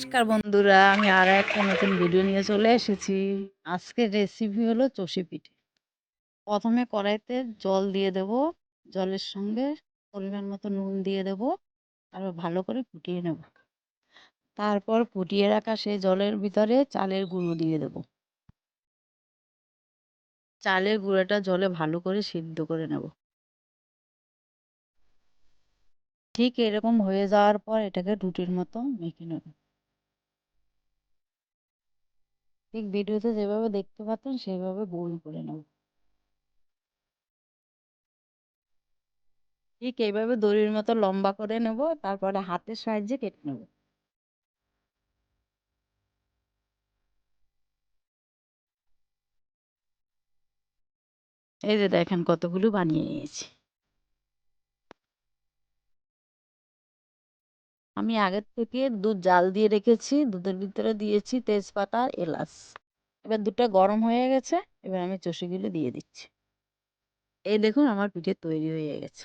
নমস্কার বন্ধুরা, আমি আর একটা নতুন ভিডিও নিয়ে চলে এসেছি। আজকের রেসিপি হলো চষি পিঠে। প্রথমে কড়াইতে জল দিয়ে দেব, জলের সঙ্গে পরিমাণ মতো নুন দিয়ে দেব আর ভালো করে ফুটিয়ে নেব। তারপর ফুটিয়ে রাখা সেই জলের ভিতরে চালের গুঁড়ো দিয়ে দেব। চালের গুঁড়োটা জলে ভালো করে সিদ্ধ করে নেব। ঠিক এরকম হয়ে যাওয়ার পর এটাকে রুটির মতো মেখে নেব। ঠিক ভিডিওতে যেভাবে দেখতে পাচ্ছেন সেইভাবে গোল করে নেব। ঠিক এইভাবে দড়ির মতো লম্বা করে নেব, তারপরে হাতের সাহায্যে কেটে নেব। এই যে দেখেন কতগুলো বানিয়ে নিয়েছি। আমি আগের থেকে দুধ জাল দিয়ে রেখেছি, দুধের ভিতরে দিয়েছি তেজপাতা আর এলাচ। এবার দুধটা গরম হয়ে গেছে, এবার আমি চষিগুলো দিয়ে দিচ্ছি। এই দেখুন আমার পিঠে তৈরি হয়ে গেছে।